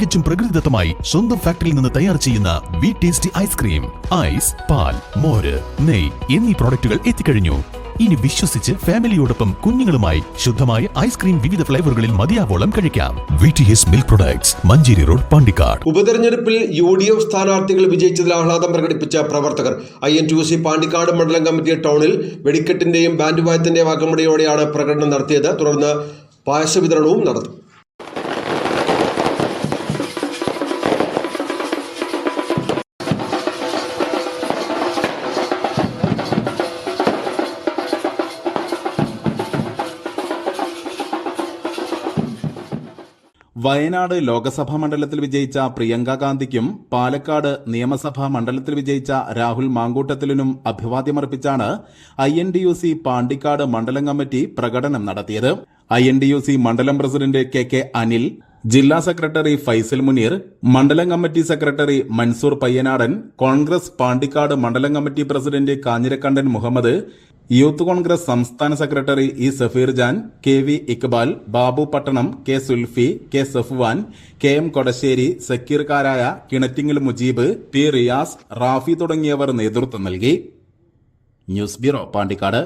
തികച്ചും പ്രകൃതിദത്തമായി സ്വന്തം ഫാക്ടറിയിൽ നിന്ന് തയ്യാർ ചെയ്യുന്ന വി ടേസ്റ്റി ഐസ്ക്രീം ഐസ് പാൽ മോര് നെയ് എന്നീ പ്രോഡക്റ്റുകൾ എത്തിക്കഴിഞ്ഞു. ഇനി വിശ്വസിച്ച് ഫാമിലിയോടൊപ്പം കുഞ്ഞുങ്ങളുമായി ശുദ്ധമായ ഐസ്ക്രീം വിവിധ ഫ്ലേവറുകളിൽ മതിയാവോളം കഴിക്കാം. V T S milk products Manjeri road Pandikkad. ഉപതെരഞ്ഞെടുപ്പിൽ യു ഡി എഫ് സ്ഥാനാർത്ഥികൾ വിജയിച്ചതിൽ ആഹ്ലാദം പ്രകടിപ്പിച്ച പ്രവർത്തകർ. I N T U C Pandikkad മണ്ഡലം കമ്മിറ്റി ടൗണിൽ വെടിക്കെട്ടിന്റെയും ബാൻഡ് വായത്തിന്റെയും അകമ്പടിയോടെയാണ് പ്രകടനം നടത്തിയത്. തുടർന്ന് പായസ വിതരണവും നടന്നു. വയനാട് ലോക്സഭാ മണ്ഡലത്തിൽ വിജയിച്ച പ്രിയങ്കാ ഗാന്ധിക്കും പാലക്കാട് നിയമസഭാ മണ്ഡലത്തിൽ വിജയിച്ച രാഹുൽ മാങ്കൂട്ടത്തിലിനും അഭിവാദ്യമർപ്പിച്ചാണ് I N D U C Pandikkad മണ്ഡലം കമ്മിറ്റി പ്രകടനം നടത്തിയത്. I N D U C മണ്ഡലം പ്രസിഡന്റ് കെ കെ അനിൽ ജില്ലാ സെക്രട്ടറി ഫൈസൽ മുനീർ മണ്ഡലം കമ്മിറ്റി സെക്രട്ടറി മൻസൂർ പയ്യനാടൻ കോൺഗ്രസ് പാണ്ടിക്കാട് മണ്ഡലം committee president Kanjirakandan Muhammad youth Congress സംസ്ഥാന secretary E Safeer Jan K V Iqbal Babu Pattanam K Sulfi K Safwan K M Kodassery സക്കീർക്കാരായ Kinattingal Mujeeb P Riyas Rafi തുടങ്ങിയവർ നേതൃത്വം നൽകി. News bureau Pandikkad.